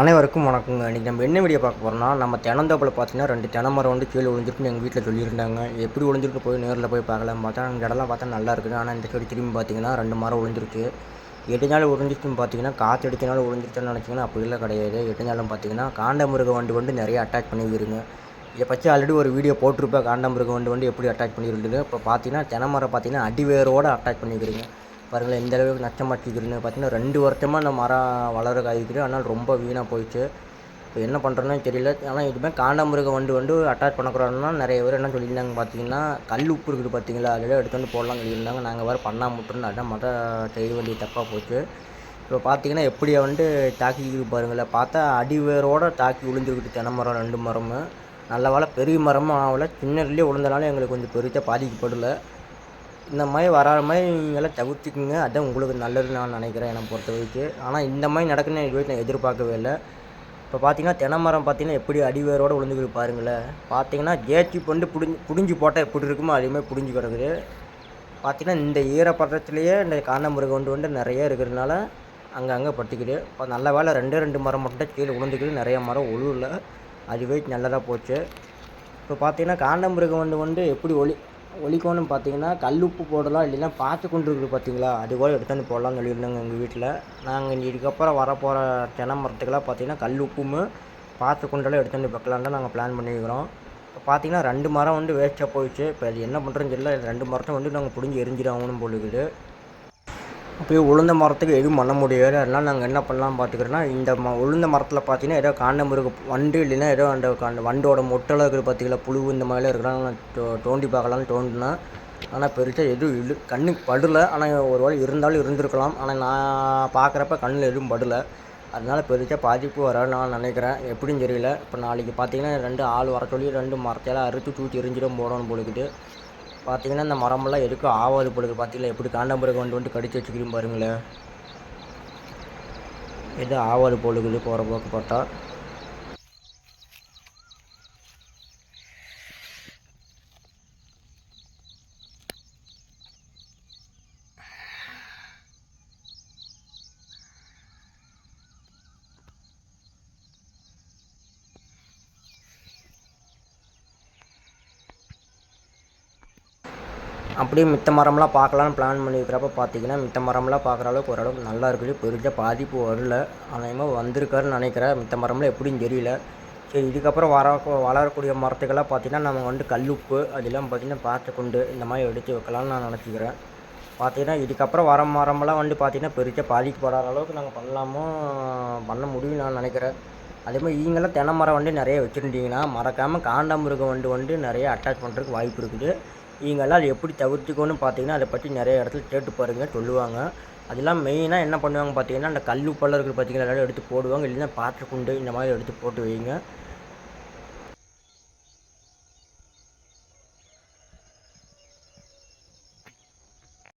அனைவருக்கும் வணக்கங்க. இன்றைக்கி நம்ம என்ன வீடியோ பார்க்க போகிறோம்னா நம்ம தினந்தோப்பில் பார்த்தீங்கன்னா ரெண்டு தென்னை மரம் வந்து கீழே விழுந்துருக்குன்னு எங்கள் வீட்டில் சொல்லியிருந்தாங்க. எப்படி விழுந்துருக்கு போய் நேரில் போய் பார்க்கலாம். பார்த்தா அந்த இடம்லாம் பார்த்தா நல்லா இருக்குது. ஆனால் இந்த சைடு திரும்பி பார்த்தீங்கன்னா ரெண்டு மரம் விழுந்துருக்கு. எட்டு நாள் விழுந்துருக்குன்னு பார்த்தீங்கன்னா காற்று அடித்தனால விழுந்துருச்சுன்னு நினச்சிங்கன்னா அப்படிலாம் கிடையாது. எட்டு நாளும் பார்த்தீங்கன்னா காண்டமிருக வண்டு வந்து நிறைய அட்டாச் பண்ணிக்கிறீங்க இதை பற்றி ஆல்ரெடி ஒரு வீடியோ போட்டிருப்பேன். காண்டமிருக வண்டு வந்து எப்படி அட்டாச் பண்ணியிருந்தது இப்போ பார்த்தீங்கன்னா தென்னை மரம் பார்த்தீங்கன்னா அடிவேரோடு அட்டாச் பண்ணிக்கிறீங்க பாருங்களேன் எந்த அளவுக்கு நச்சமாட்டிக்கிறதுன்னு பார்த்தீங்கன்னா ரெண்டு வருஷமாக அந்த மரம் வளர காய்க்குது. ஆனால் ரொம்ப வீணாக போயிடுச்சு. இப்போ என்ன பண்ணுறதுன்னு தெரியல. ஆனால் இதுமே காண்டாமிருக வண்டு வந்து அட்டாச் பண்ணக்கூடாதுன்னா நிறைய பேர் என்ன சொல்லியிருந்தாங்க பார்த்தீங்கன்னா கல் உப்பு இருக்குது பார்த்தீங்களா? அதில் எடுத்து வந்து போடலாம் சொல்லியிருந்தாங்க. நாங்கள் வேறு பண்ணாமல் விட்டுருந்தோம் அதான் மொதல் செய்ய வேண்டிய தப்பாக போச்சு. இப்போ பார்த்தீங்கன்னா எப்படி வந்து தாக்கிக்கிது பாருங்களேன். பார்த்தா அடிவேரோடு தாக்கி விழுந்துருக்குது தென்னை மரம் ரெண்டு மரமும். நல்ல வேலை பெரிய மரமும் ஆகலை. சின்னதுலேயே விழுந்தனால எங்களுக்கு கொஞ்சம் பெருசாக பாதிக்கப்படலை. இந்த மாதிரி வராத மாதிரி நீங்களாம் தவிர்த்துக்குங்க. அதான் உங்களுக்கு நல்லதுன்னு நான் நினைக்கிறேன் என்னை பொறுத்த வரைக்கும். ஆனால் இந்த மாதிரி நடக்குன்னு இது வரைக்கும் நான் எதிர்பார்க்கவே இல்லை. இப்போ பார்த்தீங்கன்னா தென்னை பார்த்தீங்கன்னா எப்படி அடிவேரோடு விழுந்துக்கிட்டு பாருங்களேன். பார்த்தீங்கன்னா ஜேச்சி வந்து புடிஞ்சு புடிஞ்சு போட்டால் எப்படி இருக்குமோ அதேமாதிரி புடிஞ்சு கிடக்குது. பார்த்தீங்கன்னா இந்த ஈரப்பதத்துலேயே இந்த காண்டமிருகம் வந்து வந்து நிறைய இருக்கிறதுனால அங்கங்கே பட்டுக்குது. இப்போ நல்ல வேலை ரெண்டே ரெண்டு மரம் மட்டும் தான் கீழே விழுந்துக்குது நிறைய மரம் உழுவில் அதுவே நல்லதாக போச்சு. இப்போ பார்த்தீங்கன்னா காண்டமிருகம் வந்து வந்து எப்படி ஒளி ஒழிக்கணும்னு பார்த்தீங்கன்னா கல் உப்பு போடலாம் இல்லைன்னா பார்த்து கொண்டு இருக்குது பார்த்தீங்களா? அது கூட எடுத்து வந்து போடலாம்னு சொல்லியிருந்தாங்க எங்கள் வீட்டில் நாங்கள் இதுக்கப்புறம் வரப்போகிற தென்னை மரத்துக்கெல்லாம் பார்த்தீங்கன்னா கல் உப்பும் பார்த்து கொண்டெல்லாம் எடுத்து வந்து தான் நாங்கள் பிளான் பண்ணியிருக்கிறோம். இப்போ பார்த்தீங்கன்னா ரெண்டு மரம் வந்து வேஸ்ட்டாக போயிடுச்சு. இப்போ அது என்ன பண்ணுறதுன்னு தெரியல. ரெண்டு மரத்தை வந்து நாங்கள் பிடிஞ்சி எரிஞ்சிடாங்கன்னு போலிருக்குது அப்படியே உளுந்த மரத்துக்கு எதுவும் பண்ண முடியாது. அதனால் நாங்கள் என்ன பண்ணலாம் பார்த்துக்கிறோன்னா இந்த ம உளுந்த மரத்தில் பார்த்தீங்கன்னா ஏதோ காண்டமிருக வண்டு இல்லைன்னா ஏதோ அந்த அந்த வண்டோட மொட்டெல்லாம் இருக்குது பார்த்தீங்களா புழு இந்த மாதிரிலாம் இருக்கிறாங்க தோ தோண்டி பார்க்கலான்னு தோண்டினா ஆனால் பெருசாக எதுவும் இல்லை கண்ணுக்கு படலை. ஆனால் ஒரு வேளை இருந்தாலும் இருந்திருக்கலாம். ஆனால் நான் பார்க்குறப்ப கண்ணில் எதுவும் படலை. அதனால் பெருசாக பாதிப்பு வராது நான் நினைக்கிறேன். எப்படின்னு தெரியல. இப்போ நாளைக்கு பார்த்தீங்கன்னா ரெண்டு ஆள் வர சொல்லி ரெண்டு மரத்தையெல்லாம் அறுத்து தூக்கி எரிஞ்சிடும் போடணும் போலுக்குது. பார்த்தீங்கன்னா இந்த மரமெல்லாம் எதுக்கும் ஆவாது பொழுது பார்த்தீங்களா எப்படி காண்டாம்புரை வந்து வந்து கடிச்சு வச்சுக்கிறீங்க பாருங்களேன். எதுவும் ஆவாது பொழுகுது போகிற போக்கு பார்த்தா. அப்படியே மித்த மரம்லாம் பார்க்கலான்னு பிளான் பண்ணியிருக்கிறப்ப பார்த்தீங்கன்னா மித்த மரம்லாம் பார்க்குற அளவுக்கு ஓரளவுக்கு நல்லா இருக்குது. பெருசாக பாதிப்பு வரல. அநேகமாக வந்திருக்காருன்னு நினைக்கிறேன். மித்த மரம்லாம் எப்படின்னு தெரியல. சரி இதுக்கப்புறம் வர வளரக்கூடிய மரத்துக்கெல்லாம் பார்த்தீங்கன்னா நம்ம வந்து கல்லுப்பு அதெல்லாம் பார்த்தீங்கன்னா பார்த்து கொண்டு இந்த மாதிரி எடுத்து வைக்கலாம்னு நான் நினச்சிக்கிறேன். பார்த்தீங்கன்னா இதுக்கப்புறம் வர மரமெல்லாம் வந்து பார்த்தீங்கன்னா பெருசாக பாதிக்கப்படாத அளவுக்கு நாங்கள் பண்ணலாமோ பண்ண முடியும் நான் நினைக்கிறேன். அதே மாதிரி நீங்களாம் தென்னை மரம் வந்து நிறைய வச்சுருந்தீங்கன்னா மறக்காமல் காண்டாமிருகம் வந்து வந்து நிறைய அட்டாச் பண்ணுறதுக்கு வாய்ப்பு இருக்குது. நீங்களாம் அதை எப்படி தவிர்த்துக்கணும்னு பார்த்தீங்கன்னா அதை பற்றி நிறைய இடத்துல கேட்டு பாருங்க சொல்லுவாங்க. அதெல்லாம் மெயினாக என்ன பண்ணுவாங்க பார்த்தீங்கன்னா அந்த கல் உப்பெல்லாம் இருக்குது பார்த்தீங்கன்னா எல்லாரும் எடுத்து போடுவாங்க. இல்லைன்னா பாத்திரக்குண்டு இந்த மாதிரி எடுத்து போட்டு வைங்க.